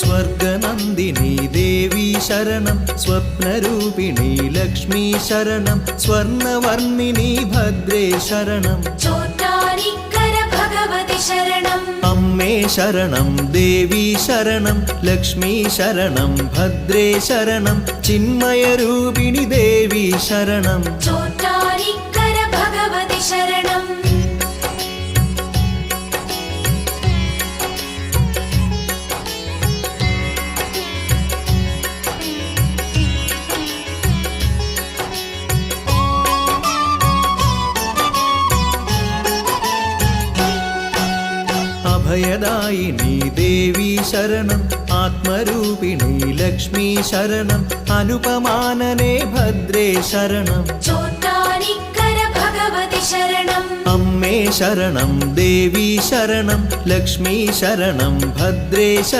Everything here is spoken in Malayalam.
സ്വർഗനന്ദിനി ദേവി ശരണം സ്വപ്നരൂപിണി ലക്ഷ്മി ശരണം സ്വർണവർണിനി ഭദ്രേ ശരണം. അമ്മേ ശരണം ദേവി ശരണം ലക്ഷ്മി ശരണം ഭദ്രേ ശരണം ചിന്മയരൂപിണി ദേവി ശരണം. അഭയദായിനി ദേവി ശരണം ആത്മരൂപിണി ലക്ഷ്മി ശരണം അനുപമാനനെ ഭദ്രേ ശരണം. അമ്മേ ശരണം ദേവി ശരണം ലക്ഷ്മി ശരണം ഭദ്രേ ശരണം.